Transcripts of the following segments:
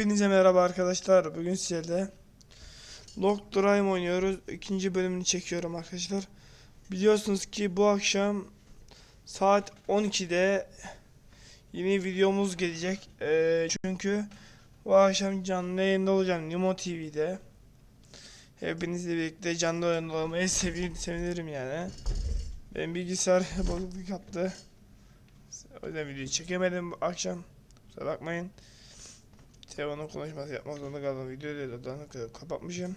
Hepinize merhaba arkadaşlar. Bugün sizlerle Log Drive oynuyoruz. İkinci bölümünü çekiyorum arkadaşlar. Biliyorsunuz ki bu akşam saat 12'de yeni videomuz gelecek. Ee, çünkü bu akşam canlı yayında olacağım Nimo TV'de. Hepinizle birlikte canlı yayında olmayı sevin, sevinirim yani. Benim bilgisayar bozukluk yaptı. O yüzden videoyu çekemedim bu akşam. Kusura bakmayın. Telefonun konuşması yapmak zorunda kaldım. Videoyu da dağınık kapatmışım.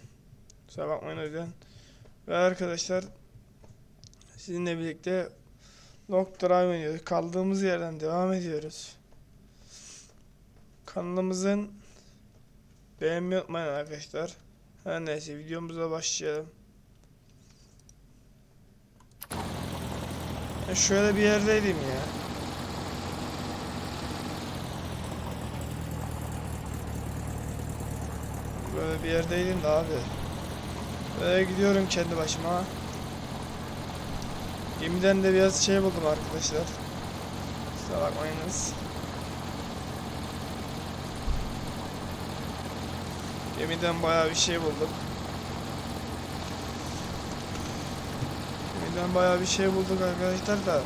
Kusura bakmayın o yüzden. Ve arkadaşlar sizinle birlikte Log Drive oynuyoruz. Kaldığımız yerden devam ediyoruz. Kanalımızın beğenmeyi unutmayın arkadaşlar. Her neyse videomuza başlayalım. Ya şöyle bir yerdeydim ya. Böyle bir yerdeydim de abi. Böyle gidiyorum kendi başıma. Gemiden de biraz şey buldum arkadaşlar. Kusura bakmayınız. Gemiden bayağı bir şey bulduk. Gemiden bayağı bir şey bulduk arkadaşlar da.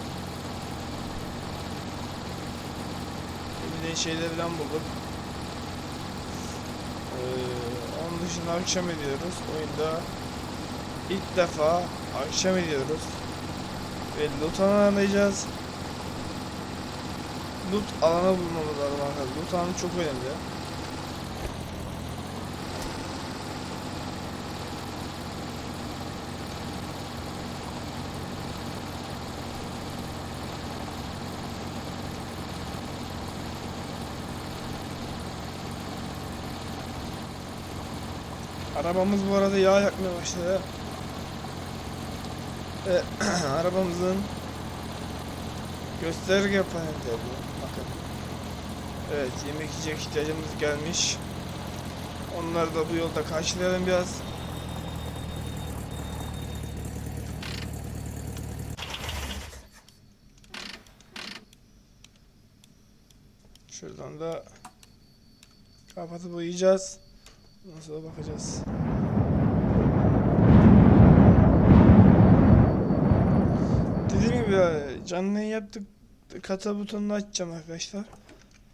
Gemiden şeyler falan bulduk. Ee, dışında akşam ediyoruz. Oyunda ilk defa akşam ediyoruz. Ve loot alanı arayacağız. Loot alanı bulmamız lazım arkadaşlar. Loot alanı çok önemli. Arabamız bu arada yağ yakmaya başladı. Ve arabamızın gösterge paneli bu. Bakın. Evet yemek yiyecek ihtiyacımız gelmiş. Onları da bu yolda karşılayalım biraz. Şuradan da kapatıp uyuyacağız. Sonra bakacağız. Dediğim gibi canlı yaptık. Kata butonunu açacağım arkadaşlar.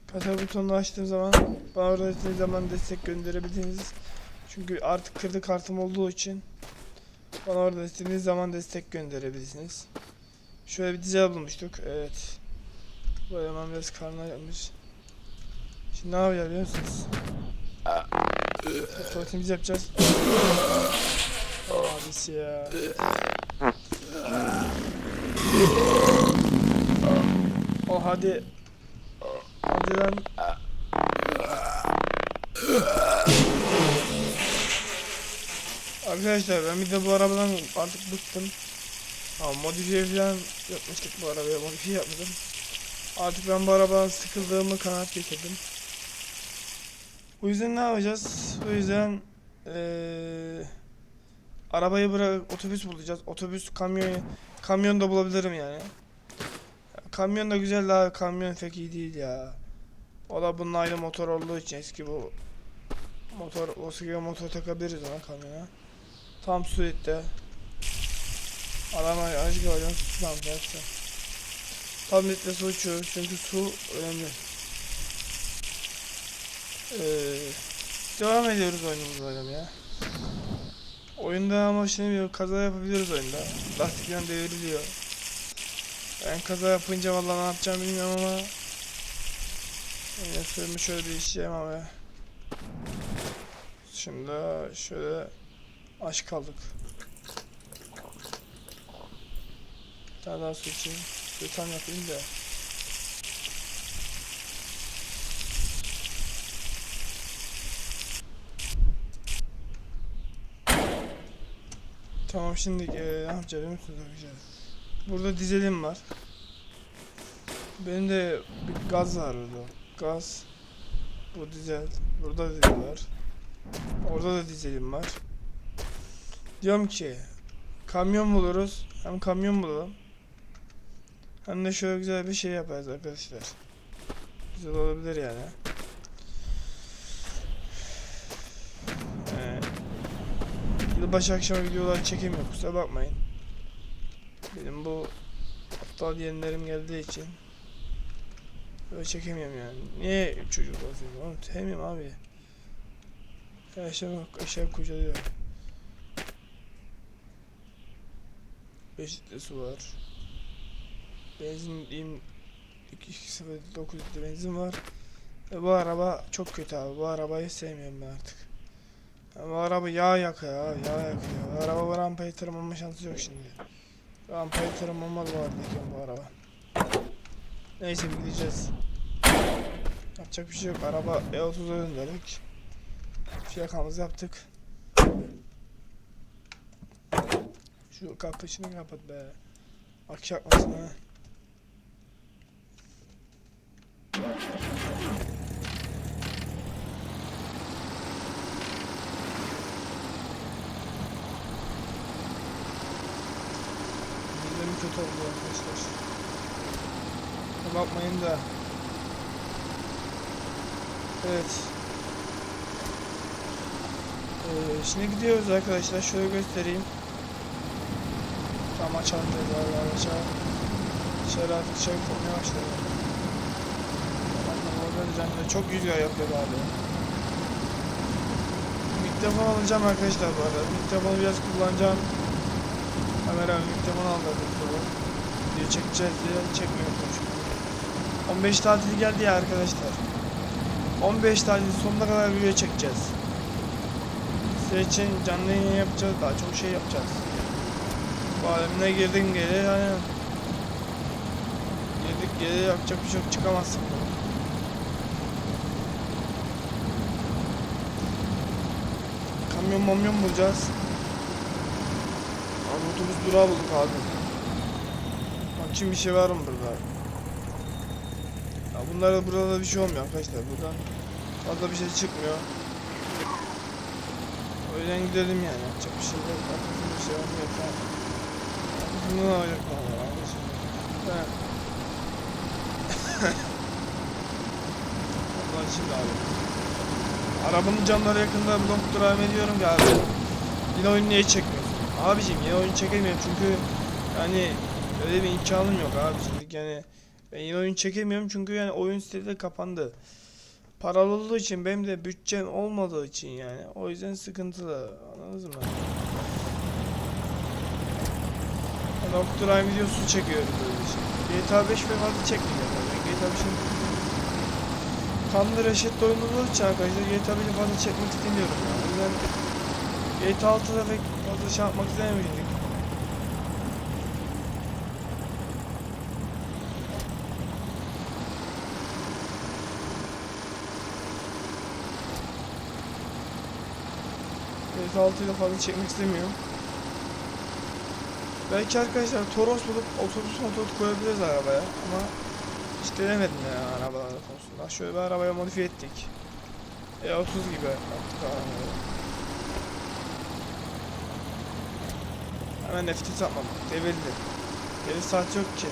Kata butonunu açtığım zaman bana orada zaman destek gönderebilirsiniz. Çünkü artık kredi kartım olduğu için bana orada istediğiniz zaman destek gönderebilirsiniz. Şöyle bir dizel bulmuştuk. Evet. Bu eleman biraz karnına yapmış. Şimdi ne yapacağız biliyor musunuz? Tuvaletimizi yapacağız. Abisi ya. O hadi. Hadi lan. Arkadaşlar ben bir de bu arabadan artık bıktım. Ama modifiye falan yapmıştık bu arabaya modifiye yapmadım. Artık ben bu arabadan sıkıldığımı kanaat getirdim. Bu yüzden ne yapacağız? O yüzden eee arabayı bırak otobüs bulacağız. Otobüs kamyon kamyon da bulabilirim yani. Kamyon da güzel daha kamyon pek iyi değil ya. O da bunun aynı motor olduğu için eski bu motor o eski motor takabiliriz ona kamyona. Tam surette. Adama aşk alacağım su yoksa. Tam litre su içiyoruz çünkü su önemli. Ee, devam ediyoruz oyunumuzu oynamaya. Oyunda ama şimdi bir kaza yapabiliyoruz oyunda. Lastik falan devriliyor. Ben kaza yapınca vallahi ne yapacağımı bilmiyorum ama Yine sürümü şöyle bir abi. Şimdi şöyle aç kaldık. Bir tane daha su içeyim. Suyu tam yapayım da. Tamam şimdi eee, ne yapacağız biliyor musunuz? Burada dizelim var. Benim de bir gaz var burada. Gaz. Bu dizel. Burada da dizel var. Orada da dizelim var. Diyorum ki kamyon buluruz. Hem kamyon bulalım. Hem de şöyle güzel bir şey yaparız arkadaşlar. Güzel olabilir yani. Yılbaşı akşamı videolar çekemiyorum kusura bakmayın. Benim bu aptal yeğenlerim geldiği için böyle çekemiyorum yani. Niye çocuk olsun? Onu sevmiyorum abi. Aşağı bak aşağı kucalıyor. 5 litre su var. Benzin diyeyim 2.09 litre benzin var. Ve bu araba çok kötü abi. Bu arabayı sevmiyorum ben artık. Bu araba yağ yakıyor. Yağ yakıyor. Araba bu rampayı tırmanma şansı yok şimdi. Rampayı tırmanmaz bu haldeyken bu araba. Neyse gideceğiz. Yapacak bir şey yok. Araba E30'a döndürdük. Fiyakamızı yaptık. Şu kapışını kapat be. Akış yakmasın ha. Oldu arkadaşlar. Bakmayın da. Evet. Ee, şimdi gidiyoruz arkadaşlar. Şöyle göstereyim. Tam açalım tekrarlar açalım. Dışarı artık şey olmaya başladı. Çok rüzgar yapıyor abi. Mikrofon alacağım arkadaşlar bu arada. Mikrofonu biraz kullanacağım. Kamera mikrofon aldım Video çekeceğiz diye çekmiyorum çünkü. 15 tatili geldi ya arkadaşlar. 15 tatil sonuna kadar video çekeceğiz. Size için canlı yayın yapacağız. Daha çok şey yapacağız. Bu alemine girdin geri hani girdik geri yapacak bir şey yok çıkamazsın. Kamyon mamyon bulacağız. Abi otobüs durağı bulduk abi. Bakayım bir şey var mı burada? Ya bunlarda burada da bir şey olmuyor arkadaşlar. Buradan fazla bir şey çıkmıyor. O yüzden gidelim yani. Yapacak bir şey yok. Arkasında bir şey olmuyor. Bunu arkadaşlar? He. Allah şimdi abi. Arabanın camları yakında blok drive ediyorum ki abi. Yine oyunu niye çekmiyorsun? Abicim yine oyun çekemiyorum çünkü yani Öyle bir imkanım yok abi şimdi yani ben yeni oyun çekemiyorum çünkü yani oyun sitesi de kapandı. Paralı olduğu için benim de bütçem olmadığı için yani o yüzden sıkıntılı anladınız mı? Nocturne videosu çekiyorum böyle şey. GTA 5 ve fazla çekmiyorum. Yani GTA 5'in Thunder Eşit oyunu olduğu için arkadaşlar GTA 5'i fazla çekmek istemiyorum. Yani. O yüzden GTA 6'da pek fazla şey yapmak istemiyorum. 46 ile fazla çekmek istemiyorum. Belki arkadaşlar Toros bulup otobüs motor koyabiliriz arabaya ama hiç denemedim ya arabalar konusunda. Şöyle bir arabaya modifiye ettik. E 30 gibi yaptık arabayı. Hemen nefes atmamak. Devirdi. Deli saat yok ki.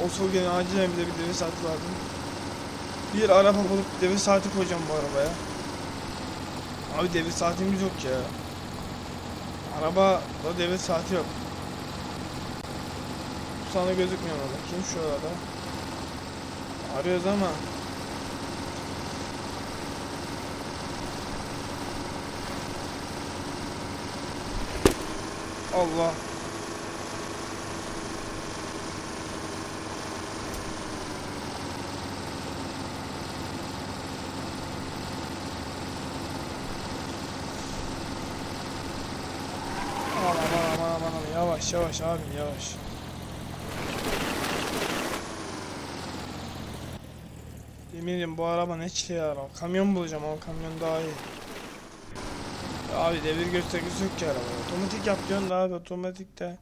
Volkswagen acilen bir de bir devir saati lazım. Bir araba bulup devir saati koyacağım bu arabaya. Abi devir saatimiz yok ya. Araba da devir saati yok. Sana gözükmüyor orada. Kim şu arada? Arıyoruz ama. Allah. Yavaş yavaş abim yavaş. Yemin ederim bu araba ne çile ya araba. Kamyon bulacağım ama kamyon daha iyi. Abi devir göstergesi yok ki araba. Otomatik yap diyorsun da abi otomatik de.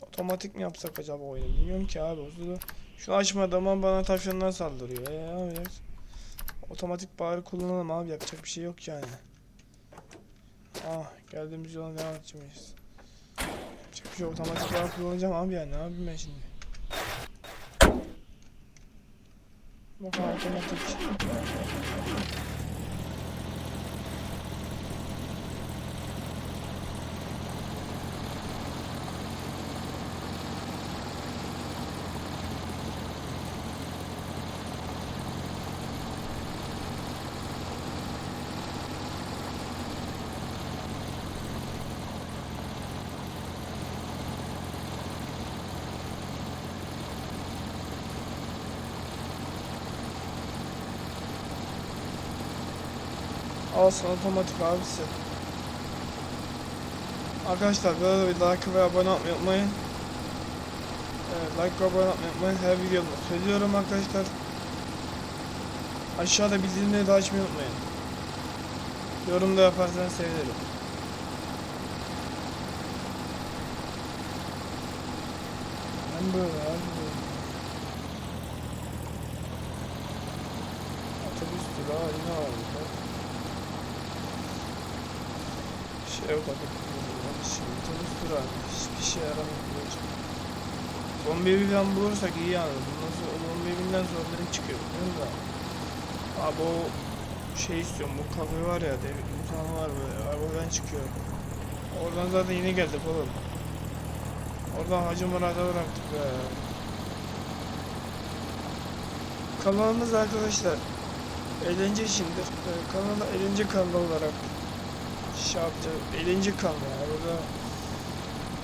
Otomatik mi yapsak acaba oyunu bilmiyorum ki abi. Huzuru. Şunu açmadığım zaman bana tavşanlar saldırıyor. Eee yapacağız? Otomatik bari kullanalım abi yapacak bir şey yok yani. Ah geldiğimiz yola devam edeceğiz. Bir şey. Otomatik bari kullanacağım abi yani ne yapayım ben şimdi. Bak otomatik. Al sana otomatik abisi. Arkadaşlar arada bir like ve abone olmayı unutmayın. Evet, like ve abone olmayı unutmayın. Her videomda söylüyorum arkadaşlar. Aşağıda bildirimleri de açmayı unutmayın. Yorum da yaparsanız sevinirim. Ben böyle abi böyle. Otobüs durağı yine var. Abi. Şey, otobüs durağı. Hiçbir şey yaramıyor. Zombi evi falan bulursak iyi yani. Bundan sonra zombi evinden zombilerin çıkıyor. Biliyor musun? Abi o şey istiyorum. Bu kafe var ya. Dev, insan var böyle. Arabadan çıkıyor. Oradan zaten yeni geldik oğlum. Oradan Hacı Murat'a bıraktık be. Kanalımız arkadaşlar eğlence işindir. Ee, kanalı eğlence kanalı olarak şey yapacağız. Eğlence kanalı yani. Burada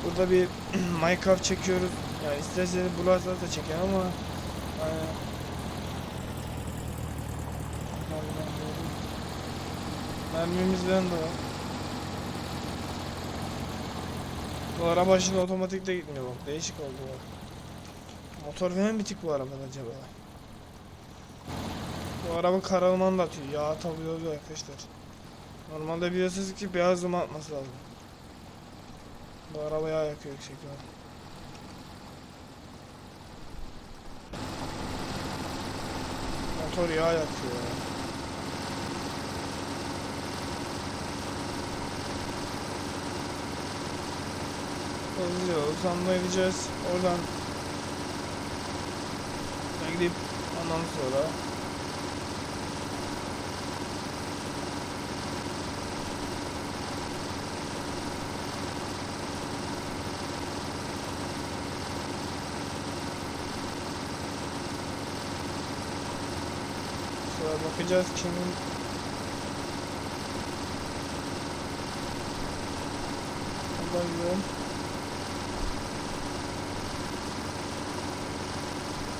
burada bir Minecraft çekiyoruz. Yani isterseniz bularsanız da çeker ama yani Mermimiz bende var. Bu araba şimdi otomatik de gitmiyor bak. Değişik oldu bak. Motor falan bitik bu arabanın acaba. Bu araba karaman da atıyor. Yağ atabiliyor arkadaşlar. Normalde biliyorsunuz ki beyaz duman atması lazım. Bu araba yağ yakıyor yüksek ihtimal. Motor yağ yakıyor ya. Hızlı yol sanma edeceğiz. Oradan gidip ondan sonra Sonra bakacağız kimin gidelim.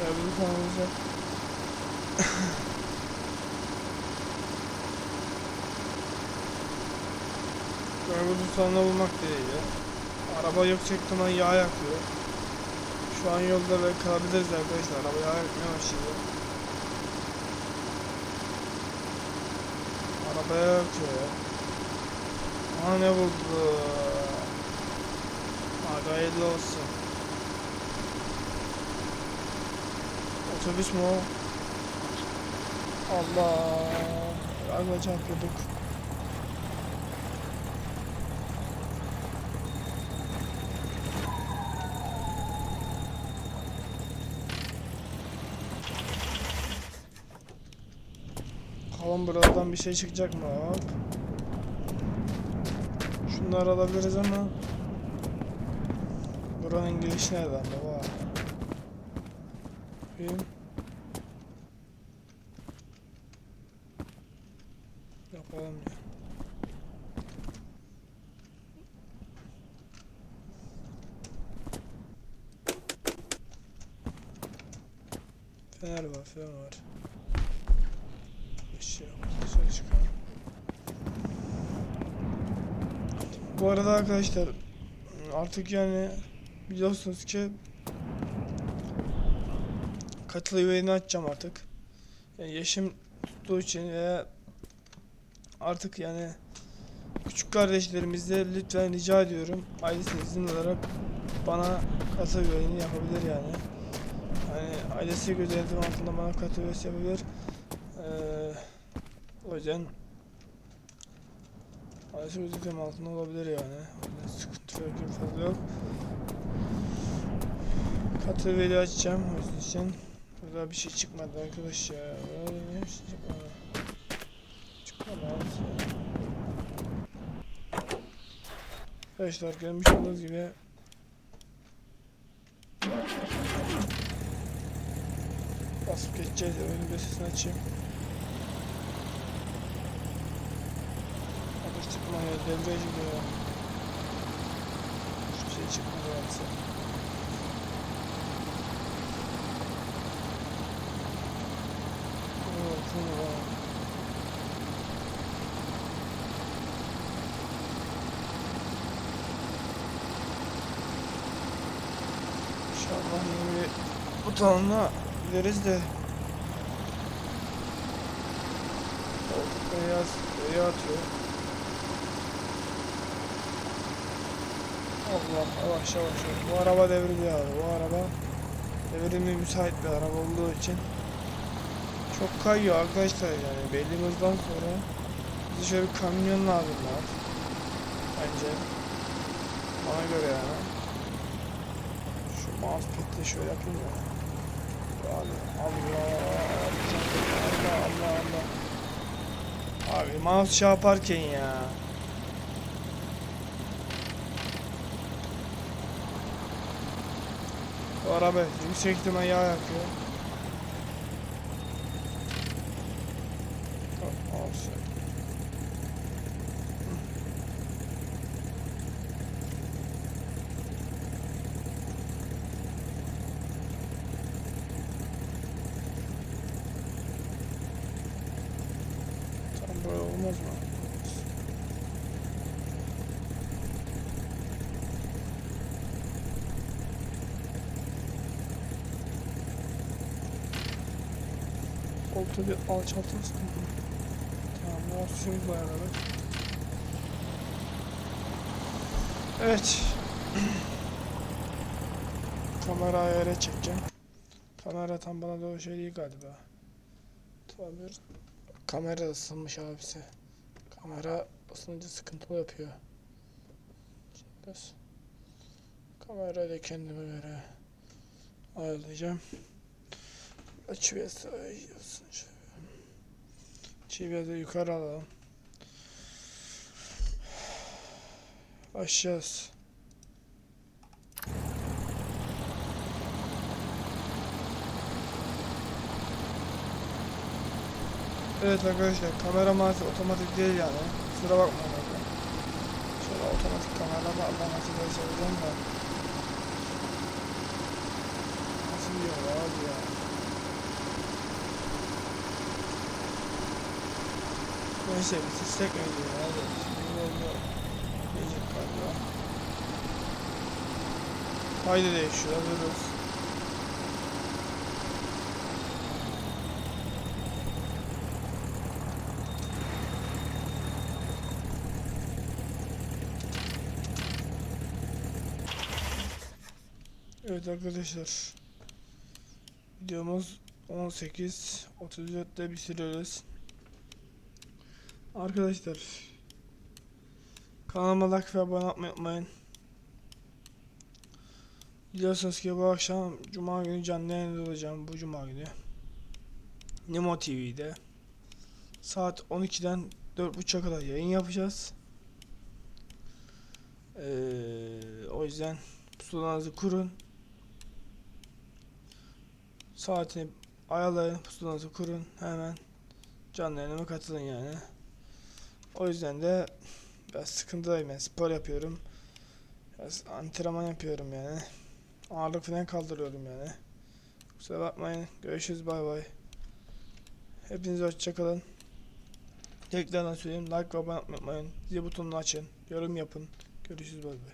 Ya bu kanalımıza Böyle tutanla bulmak değil ya. Araba yüksek ihtimal yağ yakıyor. Şu an yolda ve kalabiliriz arkadaşlar. Araba yağ yakmaya başladı. Arabaya yakıyor ya. Aha ne buldu? Hadi hayırlı olsun. Otobüs mü o? Allah. Galiba çarpıyorduk. Bakalım bir şey çıkacak mı? Hop. Şunları alabiliriz ama Buranın girişi nereden baba? Bakayım. Yapalım ya. Fener var, fener var. Bu arada arkadaşlar artık yani biliyorsunuz ki katıl üyeliğini açacağım artık. Yani yaşım tuttuğu için ve artık yani küçük kardeşlerimizde lütfen rica ediyorum ailesi izin alarak bana katıl üyeliğini yapabilir yani. Hani ailesi gözetim altında bana katıl üyesi yapabilir. Ee, o yüzden ailesi gözetim altında olabilir yani. Yüzden sıkıntı yok, fazla yok. Katıl üyeliği açacağım o yüzden. Burada bir şey çıkmadı arkadaş ya. Böyle bir şey çıkmadı. Çıkmadı abi. Arkadaşlar görmüş olduğunuz gibi basıp geçeceğiz. Bir sesini açayım. Çıkmıyor. Devreye gidiyor. Hiçbir şey çıkmadı. Oo, bu ne lan? İnşallah yeni bir butonuna gideriz de. Beyaz, beyaz atıyor. Allah yavaş yavaş. Bu araba devriliyor abi. Bu araba devrimli müsait bir araba olduğu için çok kayıyor arkadaşlar yani belli bir hızdan sonra bize şöyle bir kamyon lazım var. Bence. Bana göre yani. Şu mousepad'le şöyle yapayım ya. Abi Allah Allah Allah Allah. Abi mouse şey yaparken ya. Bu araba yüksek ihtimal yağ yakıyor. Tamam, olsun. Tamam böyle olmaz mı? Koltuğu bir alçaltırsın. Tamam, mouse'umuzu ayarladık. Evet. Kamera ayarı çekeceğim. Kamera tam bana doğru şey değil galiba. Bir kamera ısınmış abisi. Kamera ısınınca sıkıntılı yapıyor. Biraz kamerayı da kendime göre ayarlayacağım. Şöyle. Çiviyi de yukarı alalım. Başlayacağız. Evet arkadaşlar kamera maalesef otomatik değil yani. Kusura bakmayın abi. Şöyle otomatik kamera Allah nasıl göstereceğim da. Nasıl diyor abi ya. Neyse istek mi diyor abi. Şimdi oldu. Diyecek galiba. Haydi değişiyor hazırız. Evet arkadaşlar. Videomuz 18 34'te bitiriyoruz. Arkadaşlar kanalıma like ve abone olmayı unutmayın. Biliyorsunuz ki bu akşam Cuma günü canlı yayında olacağım bu Cuma günü. Nemo TV'de saat 12'den 4.30'a kadar yayın yapacağız. Ee, o yüzden pusulanızı kurun. Saatini ayarlayın, pusulanızı kurun. Hemen canlı yayınıma katılın yani. O yüzden de biraz sıkıntıdayım yani spor yapıyorum. Biraz antrenman yapıyorum yani. Ağırlık falan kaldırıyorum yani. Kusura bakmayın. Görüşürüz bay bay. Hepinize hoşçakalın. Tekrardan söyleyeyim like ve abone olmayı unutmayın. Zil butonunu açın. Yorum yapın. Görüşürüz bay bay.